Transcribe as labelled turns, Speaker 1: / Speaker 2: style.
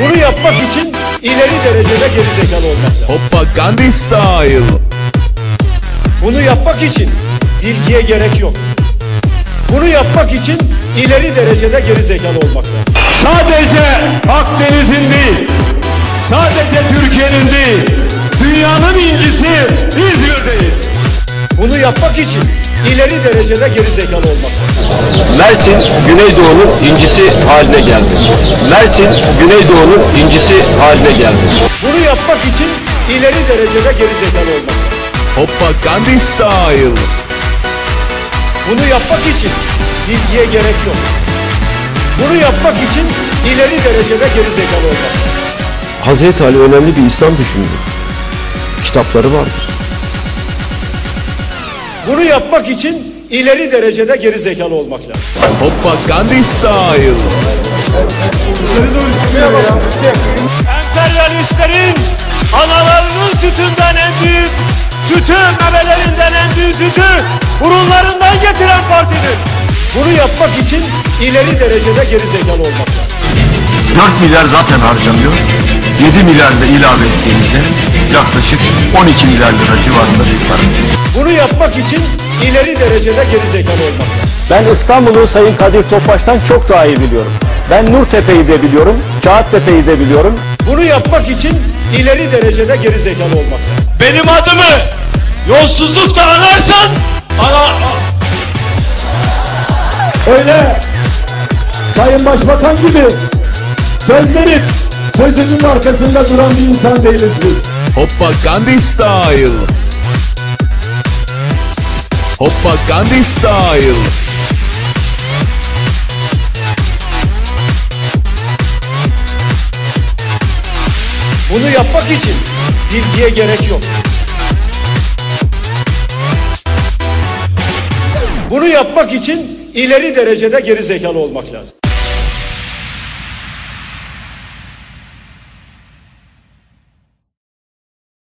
Speaker 1: Bunu yapmak için ileri derecede gerizekalı olmak.
Speaker 2: Hoppa Gandhi style.
Speaker 1: Bunu yapmak için bilgiye gerek yok. Bunu yapmak için ileri derecede gerizekalı olmak lazım.
Speaker 3: Sadece Akdeniz'in değil,
Speaker 1: yapmak için ileri derecede gerizekalı olmak lazım.
Speaker 4: Mersin Güneydoğu'nun incisi haline geldi. Mersin Güneydoğu'nun incisi haline geldi.
Speaker 1: Bunu yapmak için ileri derecede gerizekalı olmak lazım.
Speaker 2: Hoppa Gandhi style.
Speaker 1: Bunu yapmak için bilgiye gerek yok. Bunu yapmak için ileri derecede gerizekalı olmak lazım.
Speaker 4: Hazreti Ali önemli bir İslam düşündü. Kitapları vardır.
Speaker 1: Bunu yapmak için ileri derecede gerizekalı olmak lazım.
Speaker 2: Hoppa Gandhi style.
Speaker 3: Emperyalistlerin analarının sütünden en büyük, sütü memelerinden en büyük sütü burunlarından getiren partidir.
Speaker 1: Bunu yapmak için ileri derecede gerizekalı olmak lazım.
Speaker 5: 4 milyar zaten harcanıyor. 7 milyar da ilave ettiğimizde yaklaşık 12 milyar lira civarında bir para.
Speaker 1: Bunu yapmak için ileri derecede gerizekalı olmak lazım.
Speaker 6: Ben İstanbul'u Sayın Kadir Topbaş'tan çok daha iyi biliyorum. Ben Nurtepe'yi de biliyorum, Kağıttepe'yi de biliyorum.
Speaker 1: Bunu yapmak için ileri derecede gerizekalı olmak lazım.
Speaker 3: Benim adımı yolsuzlukla anarsan ana...
Speaker 6: Öyle Sayın Başbakan gibi söz verip sözünün arkasında duran bir insan değiliz biz.
Speaker 2: Hoppa Gandhi style. Hoppa Gandhi style.
Speaker 1: Bunu yapmak için bilgiye gerek yok. Bunu yapmak için ileri derecede gerizekalı olmak lazım.